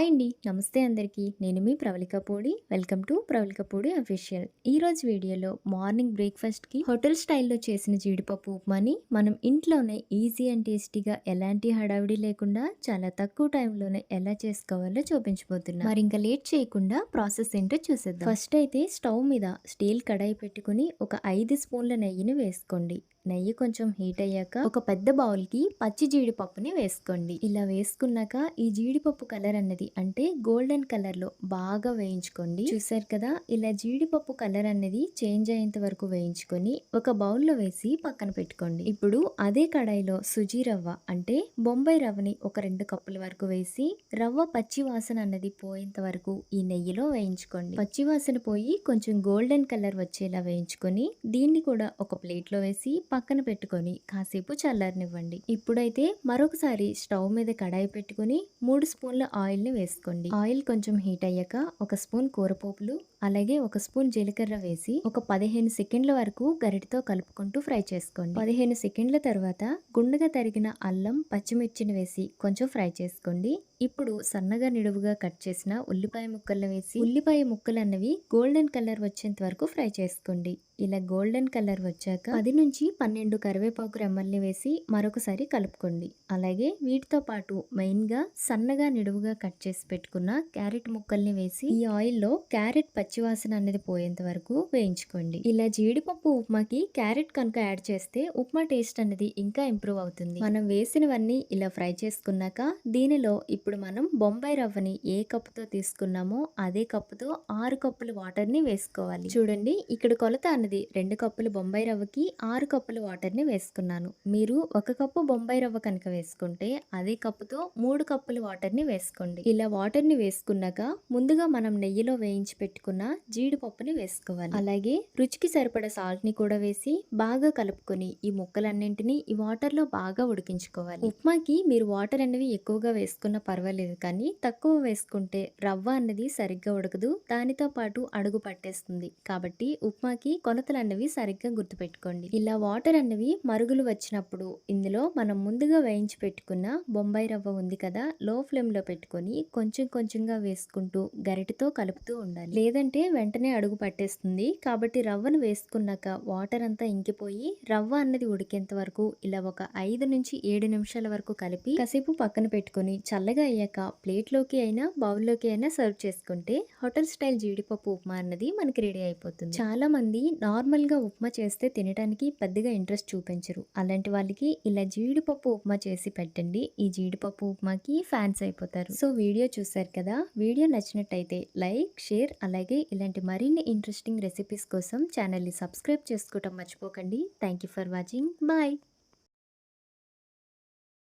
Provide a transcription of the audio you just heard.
Hi అండి. నమస్తే అందరికీ. నేను మీ Pravalikapudi welcome to Pravalikapudi official. ఈరోజు వీడియోలో మార్నింగ్ బ్రేక్ఫాస్ట్కి హోటల్ స్టైల్లో చేసిన జీడిపప్పు ఉప్మాని మనం ఇంట్లోనే ఈజీ అండ్ టేస్టీగా ఎలాంటి హడావిడి లేకుండా చాలా తక్కువ టైంలోనే ఎలా చేసుకోవాలో చూపించబోతున్నా. మరి ఇంకా లేట్ చేయకుండా ప్రాసెస్ ఏంటో చూసేద్దాం. ఫస్ట్ అయితే స్టవ్ మీద స్టీల్ కడాయి పెట్టుకుని ఒక ఐదు స్పూన్ల నెయ్యిని వేసుకోండి. నెయ్యి కొంచెం హీట్ అయ్యాక ఒక పెద్ద బౌల్కి పచ్చి జీడిపప్పుని వేసుకోండి. ఇలా వేసుకున్నాక ఈ జీడిపప్పు కలర్ అన్నది అంటే గోల్డెన్ కలర్లో బాగా వేయించుకోండి. చూసారు కదా ఇలా జీడిపప్పు కలర్ అన్నది చేంజ్ అయ్యేంత వరకు వేయించుకొని ఒక బౌల్లో వేసి పక్కన పెట్టుకోండి. ఇప్పుడు అదే కడాయిలో సుజీ రవ్వ అంటే బొంబాయి రవ్వని ఒక రెండు కప్పుల వరకు వేసి రవ్వ పచ్చి వాసన అన్నది పోయేంత వరకు ఈ నెయ్యిలో వేయించుకోండి. పచ్చి వాసన పోయి కొంచెం గోల్డెన్ కలర్ వచ్చేలా వేయించుకొని దీన్ని కూడా ఒక ప్లేట్లో వేసి పక్కన పెట్టుకొని కాసేపు చల్లారనివ్వండి. ఇప్పుడైతే మరొకసారి స్టవ్ మీద కడాయి పెట్టుకొని మూడు స్పూన్ల ఆయిల్ని వేసుకోండి. ఆయిల్ కొంచెం హీట్ అయ్యాక ఒక స్పూన్ కూరపోపులు అలాగే ఒక స్పూన్ జీలకర్ర వేసి ఒక పదిహేను సెకండ్ల వరకు గరిటతో కలుపుకుంటూ ఫ్రై చేసుకోండి. పదిహేను సెకండ్ల తర్వాత గుండెగా తరిగిన అల్లం పచ్చిమిర్చిని వేసి కొంచెం ఫ్రై చేసుకోండి. ఇప్పుడు సన్నగా నిడవుగా కట్ చేసిన ఉల్లిపాయ ముక్కలను వేసి ఉల్లిపాయ ముక్కలు అన్నవి గోల్డెన్ కలర్ వచ్చేంత వరకు ఫ్రై చేసుకోండి. ఇలా గోల్డెన్ కలర్ వచ్చాక పది నుంచి పన్నెండు కరివేపాకు రెమ్మల్ని వేసి మరొకసారి కలుపుకోండి. అలాగే వీటితో పాటు మెయిన్గా సన్నగా నిడువుగా కట్ చేసి పెట్టుకున్న క్యారెట్ ముక్కల్ని వేసి ఈ ఆయిల్లో క్యారెట్ పచ్చివాసన అనేది పోయేంత వరకు వేయించుకోండి. ఇలా జీడిపప్పు ఉప్మాకి క్యారెట్ కనుక యాడ్ చేస్తే ఉప్మా టేస్ట్ అనేది ఇంకా ఇంప్రూవ్ అవుతుంది. మనం వేసినవన్నీ ఇలా ఫ్రై చేసుకున్నాక దీనిలో ఇప్పుడు ఇప్పుడు మనం బొంబాయి రవ్వని ఏ కప్పుతో తీసుకున్నామో అదే కప్పుతో ఆరు కప్పులు వాటర్ని వేసుకోవాలి. చూడండి ఇక్కడ కొలత అనేది రెండు కప్పులు బొంబాయి రవ్వకి ఆరు కప్పులు వాటర్ని వేసుకున్నాను. మీరు ఒక కప్పు బొంబాయి రవ్వ కనుక వేసుకుంటే అదే కప్పుతో మూడు కప్పులు వాటర్ని వేసుకోండి. ఇలా వాటర్ని వేసుకున్నాక ముందుగా మనం నెయ్యిలో వేయించి పెట్టుకున్న జీడిపప్పుని వేసుకోవాలి. అలాగే రుచికి సరిపడ సాల్ట్ని కూడా వేసి బాగా కలుపుకొని ఈ ముక్కలన్నింటినీ ఈ వాటర్లో బాగా ఉడికించుకోవాలి. ఉప్మాకి మీరు వాటర్ అనేవి ఎక్కువగా వేసుకున్న పర్వాలేదు. కానీ తక్కువ వేసుకుంటే రవ్వ అన్నది సరిగ్గా ఉడకదు. దానితో పాటు అడుగు పట్టేస్తుంది. కాబట్టి ఉప్మాకి కొలతలు అన్నవి సరిగ్గా గుర్తుపెట్టుకోండి. ఇలా వాటర్ అన్నవి మరుగులు వచ్చినప్పుడు ఇందులో మనం ముందుగా వేయించి పెట్టుకున్న బొంబాయి రవ్వ ఉంది కదా లో ఫ్లేమ్లో పెట్టుకొని కొంచెం కొంచెంగా వేసుకుంటూ గరిటతో కలుపుతూ ఉండాలి. లేదంటే వెంటనే అడుగు పట్టేస్తుంది. కాబట్టి రవ్వను వేసుకున్నాక వాటర్ అంతా ఇంకిపోయి రవ్వ అన్నది ఉడికేంత వరకు ఇలా ఒక ఐదు నుంచి ఏడు నిమిషాల వరకు కలిపి కాసేపు పక్కన పెట్టుకొని చల్లగా అయ్యాక ప్లేట్లోకి అయినా బౌల్లోకి అయినా సర్వ్ చేసుకుంటే హోటల్ స్టైల్ జీడిపప్పు ఉప్మా అన్నది మనకి రెడీ అయిపోతుంది. చాలా మంది ఉప్మా చేస్తే తినడానికి పెద్దగా ఇంట్రెస్ట్ చూపించరు. అలాంటి వాళ్ళకి ఇలా జీడిపప్పు ఉప్మా చేసి పెట్టండి ఈ జీడిపప్పు ఉప్మాకి ఫ్యాన్స్ అయిపోతారు. సో వీడియో చూసారు కదా? వీడియో నచ్చినట్టయితే లైక్ షేర్ అలాగే ఇలాంటి మరిన్ని ఇంట్రెస్టింగ్ రెసిపీస్ కోసం ఛానల్ని సబ్స్క్రైబ్ చేసుకోవటం మర్చిపోకండి. Thank you for watching. Bye!